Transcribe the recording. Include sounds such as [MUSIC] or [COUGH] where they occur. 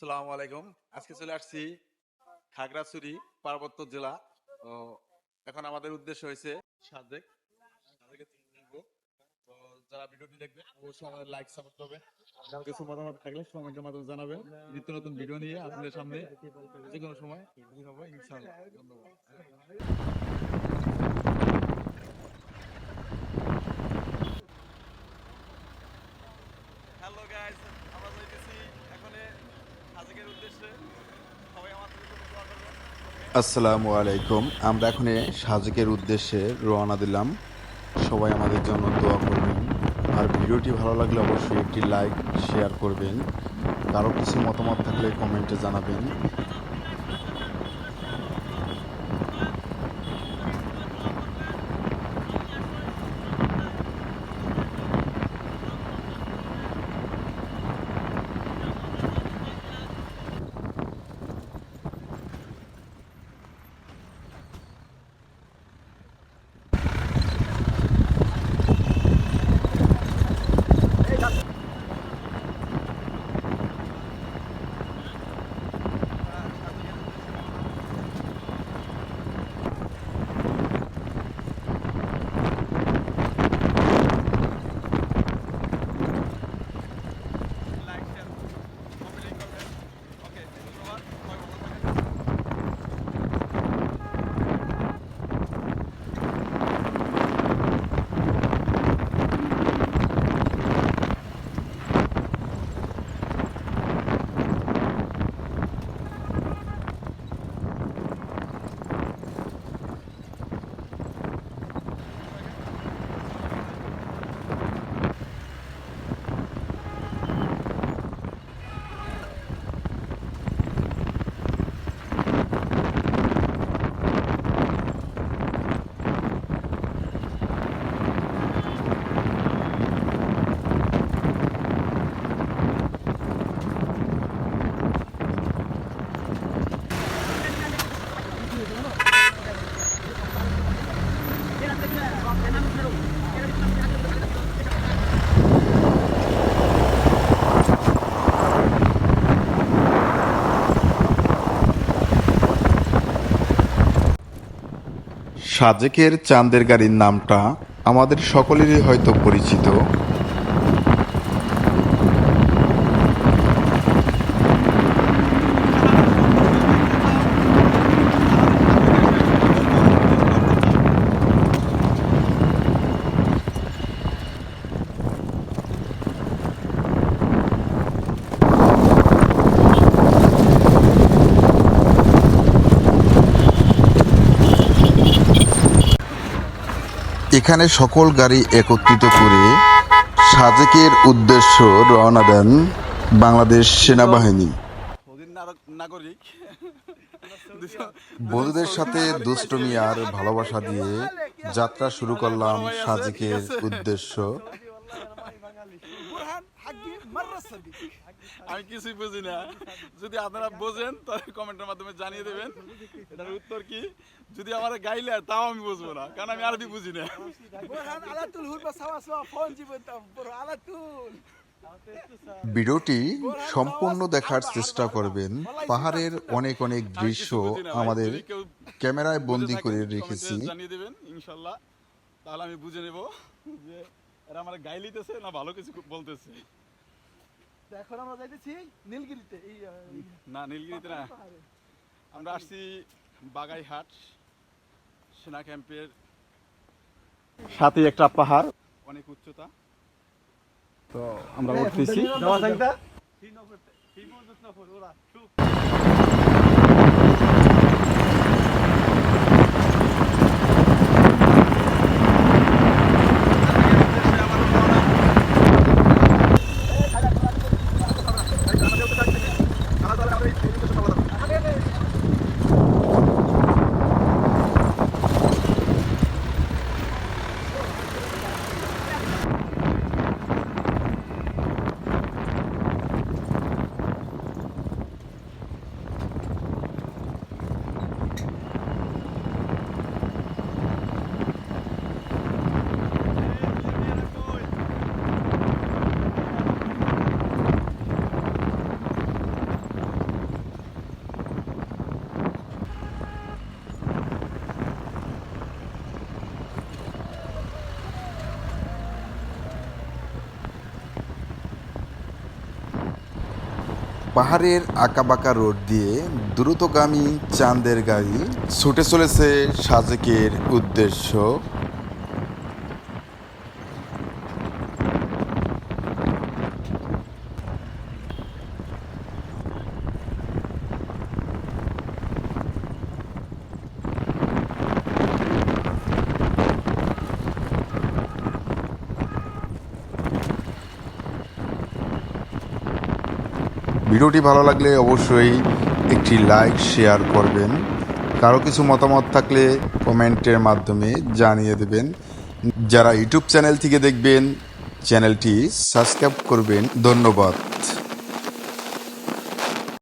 সালাম আলাইকুম। আজকে চলে আসছি খাগড়াছড়ি পার্বত্য জেলা। তো এখন আমাদের উদ্দেশ্য হয়েছে সাজেক তো যারা দেখবে, অবশ্যই আমাদের লাইক সাপোর্ট কিছু মতামত থাকলে জানাবেন। নিত্য নতুন ভিডিও নিয়ে সামনে যে কোনো সময় হব, ইনশাআল্লাহ। ধন্যবাদ হ্যালো গাইস আমরা যাইতেছি এখন সাজেকের উদ্দেশ্যে সবাই আমার সাথে একটু দোয়া করবেন আসসালামু আলাইকুম। আমরা এখন সাজেকের উদ্দেশ্যে রওনা দিলাম। সবাই আমাদের জন্য দোয়া করবেন। আর ভিডিওটি ভালো লাগলে অবশ্যই একটি লাইক, শেয়ার করবেন। কারও কিছু মতামত থাকলে কমেন্টে জানাবেন। সাজেকের চাঁদের গাড়ির নামটা আমাদের সকলেরই হয়তো পরিচিত। এখানে সকল গাড়ি একত্রিত করে সাজেকের উদ্দেশ্য রওনা দেন বাংলাদেশ সেনাবাহিনী। নাগরিক। [LAUGHS] বন্ধুদের সাথে দুষ্টমি আর ভালোবাসা দিয়ে যাত্রা শুরু করলাম সাজেকের উদ্দেশ্য। [LAUGHS] আমি কিছুই বুঝি না। যদি আপনারা বোঝেন তাহলে কমেন্টের মাধ্যমে জানিয়ে দেবেন। এটার উত্তর কি? যদি আমার গাইলে তাও আমি বুঝব না কারণ আমি আরবি বুঝি না। ভিডিওটি সম্পূর্ণ দেখার চেষ্টা করবেন। পাহাড়ের অনেক অনেক দৃশ্য। আমাদের কেউ ক্যামেরায় বন্দি করে রেখেছি। জানিয়ে দেবেন ইনশাল্লাহ। তাহলে আমি বুঝে নেব যে এরা আমার গাইলিতেছে না ভালো কিছু বলতেছে। তো এখন আমরা যাইতেছি নীলগিরিতে এই না নীলগিরিতে না আমরা আসছি বাগাইহাট সেনা ক্যাম্পের সাথে একটা পাহাড় অনেক উচ্চতা তো আমরা উঠতেছি ওরা পাহাড়ের আঁকাবাঁকা রোড দিয়ে দ্রুতগামী চাঁদের গাড়ি ছুটে চলেছে সাজেকের উদ্দেশ্য। ভিডিওটি ভালো লাগলে অবশ্যই একটি লাইক, শেয়ার করবেন। কারও কিছু মতামত থাকলে কমেন্টের মাধ্যমে জানিয়ে দেবেন। যারা ইউটিউব চ্যানেল থেকে দেখবেন, চ্যানেলটি সাবস্ক্রাইব করবেন। ধন্যবাদ।